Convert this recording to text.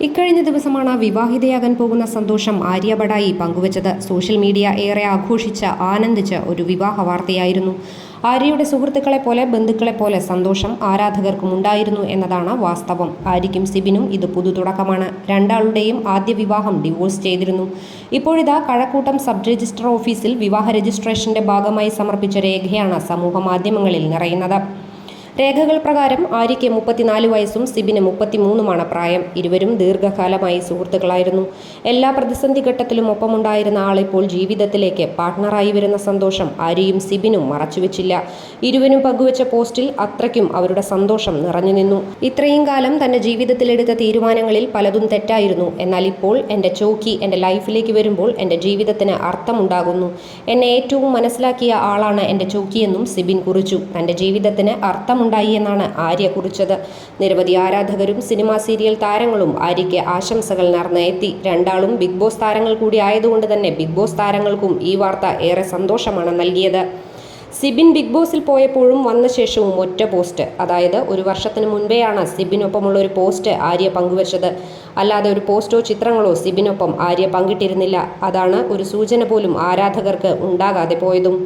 ഇക്കഴിഞ്ഞ ദിവസമാണ് വിവാഹിതയാകാൻ പോകുന്ന സന്തോഷം ആര്യ പങ്കുവച്ചത്. സോഷ്യൽ മീഡിയ ഏറെ ആഘോഷിച്ച് ആനന്ദിച്ച് ഒരു വിവാഹ വാർത്തയായിരുന്നു. ആര്യയുടെ സുഹൃത്തുക്കളെ പോലെ ബന്ധുക്കളെ പോലെ സന്തോഷം ആരാധകർക്കും ഉണ്ടായിരുന്നു എന്നതാണ് വാസ്തവം. ആര്യയ്ക്കും സിബിനും ഇത് പുതു തുടക്കമാണ്. രണ്ടാളുടെയും ആദ്യ വിവാഹം ഡിവോഴ്സ് ചെയ്തിരുന്നു. ഇപ്പോഴിതാ കഴക്കൂട്ടം സബ് രജിസ്ട്രാർ ഓഫീസിൽ വിവാഹ രജിസ്ട്രേഷന്റെ ഭാഗമായി സമർപ്പിച്ച രേഖയാണ് സമൂഹ മാധ്യമങ്ങളിൽ നിറയുന്നത്. രേഖകൾ പ്രകാരം ആര്യയ്ക്ക് മുപ്പത്തിനാല് വയസ്സും സിബിന് മുപ്പത്തിമൂന്നുമാണ് പ്രായം. ഇരുവരും ദീർഘകാലമായി സുഹൃത്തുക്കളായിരുന്നു. എല്ലാ പ്രതിസന്ധി ഘട്ടത്തിലും ഒപ്പമുണ്ടായിരുന്ന ആളിപ്പോൾ ജീവിതത്തിലേക്ക് പാർട്ട്ണറായി വരുന്ന സന്തോഷം ആര്യയും സിബിനും മറച്ചുവെച്ചില്ല. ഇരുവരും പങ്കുവച്ച പോസ്റ്റിൽ അത്രയ്ക്കും അവരുടെ സന്തോഷം നിറഞ്ഞു നിന്നു. ഇത്രയും കാലം തന്റെ ജീവിതത്തിലെടുത്ത തീരുമാനങ്ങളിൽ പലതും തെറ്റായിരുന്നു. എന്നാൽ ഇപ്പോൾ എന്റെ ചോക്കി എന്റെ ലൈഫിലേക്ക് വരുമ്പോൾ എന്റെ ജീവിതത്തിന് അർത്ഥമുണ്ടാകുന്നു. എന്നെ ഏറ്റവും മനസ്സിലാക്കിയ ആളാണ് എന്റെ ചോക്കിയെന്നും സിബിൻ കുറിച്ചു. തന്റെ ജീവിതത്തിന് അർത്ഥമുണ്ടായി എന്നാണ് ആര്യ കുറിച്ചത്. നിരവധി ആരാധകരും സിനിമാ സീരിയൽ താരങ്ങളും ആര്യയ്ക്ക് ആശംസകൾ നേർന്നെത്തി രണ്ടാളും ബിഗ് ബോസ് താരങ്ങൾ കൂടി ആയതുകൊണ്ട് തന്നെ ബിഗ് ബോസ് താരങ്ങൾക്കും ഈ വാർത്ത ഏറെ സന്തോഷമാണ് നൽകിയത്. സിബിൻ ബിഗ് ബോസിൽ പോയപ്പോഴും വന്ന ശേഷവും ഒറ്റ പോസ്റ്റ്. അതായത് ഒരു വർഷത്തിന് മുൻപെയാണ് സിബിനൊപ്പമുള്ള ഒരു പോസ്റ്റ് ആര്യ പങ്കുവച്ചത്. അല്ലാതെ ഒരു പോസ്റ്റോ ചിത്രങ്ങളോ സിബിനൊപ്പം ആര്യ പങ്കിട്ടിരുന്നില്ല. അതാണ് ഒരു സൂചന പോലും ആരാധകർക്ക് ഉണ്ടാകാതെ പോയതും.